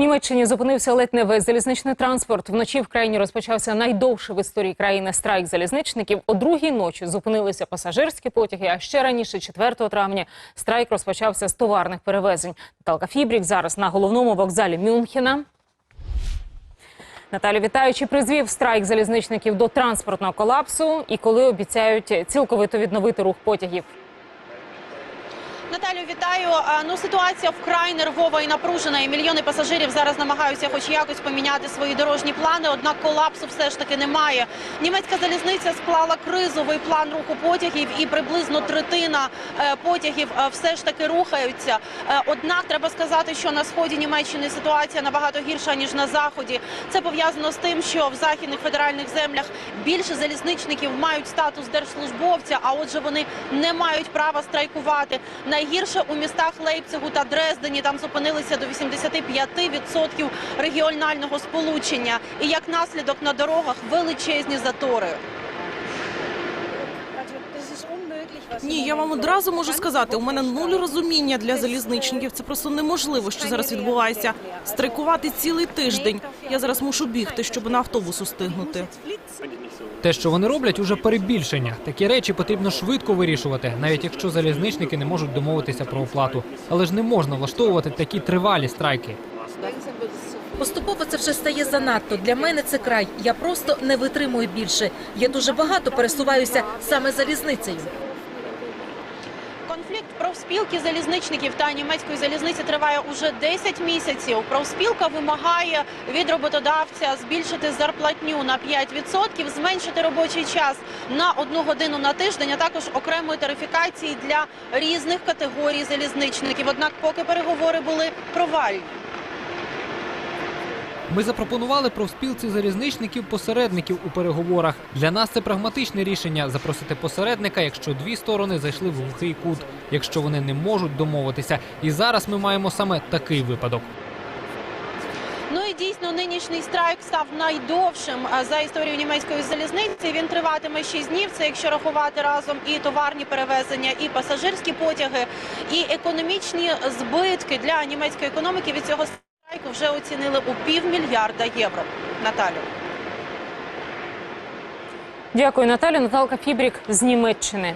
Німеччині зупинився ледь не весь залізничний транспорт. Вночі в країні розпочався найдовший в історії країни страйк залізничників. О другій ночі зупинилися пасажирські потяги. А ще раніше, 4 травня, страйк розпочався з товарних перевезень. Наталка Фібрік зараз на головному вокзалі Мюнхена. Наталю, вітаючи, призвів страйк залізничників до транспортного колапсу і коли обіцяють цілковито відновити рух потягів. Наталю, вітаю. Ну, ситуація вкрай нервова і напружена. І мільйони пасажирів зараз намагаються, хоч якось поміняти свої дорожні плани. Однак колапсу все ж таки немає. Німецька залізниця склала кризовий план руху потягів, і приблизно третина е, потягів е, все ж таки рухаються. Е, Однак треба сказати, що на сході Німеччини ситуація набагато гірша ніж на заході. Це пов'язано з тим, що в західних федеральних землях більше залізничників мають статус держслужбовця, а отже, вони не мають права страйкувати. Найгірше у містах Лейпцигу та Дрездені там зупинилися до 85% регіонального сполучення. І як наслідок на дорогах величезні затори. Ні, я вам одразу можу сказати, у мене нуль розуміння для залізничників. Це просто неможливо, що зараз відбувається. Страйкувати цілий тиждень. Я зараз мушу бігти, щоб на автобус устигнути. Те, що вони роблять, уже перебільшення. Такі речі потрібно швидко вирішувати, навіть якщо залізничники не можуть домовитися про оплату. Але ж не можна влаштовувати такі тривалі страйки. Поступово це вже стає занадто. Для мене це край. Я просто не витримую більше. Я дуже багато пересуваюся саме залізницею. Конфлікт профспілки залізничників та німецької залізниці триває уже 10 місяців. Профспілка вимагає від роботодавця збільшити зарплатню на 5%, зменшити робочий час на одну годину на тиждень, а також окремої тарифікації для різних категорій залізничників. Однак, поки переговори були провальні. Ми запропонували профспілці залізничників посередників у переговорах. Для нас це прагматичне рішення запросити посередника, якщо дві сторони зайшли в глухий кут, якщо вони не можуть домовитися. І зараз ми маємо саме такий випадок. Ну і дійсно нинішній страйк став найдовшим за історію німецької залізниці. Він триватиме 6 днів. Це якщо рахувати разом і товарні перевезення, і пасажирські потяги, і економічні збитки для німецької економіки від цього вже оцінили у півмільярда євро. Наталю. Дякую, Наталю. Наталка Фібрік з Німеччини.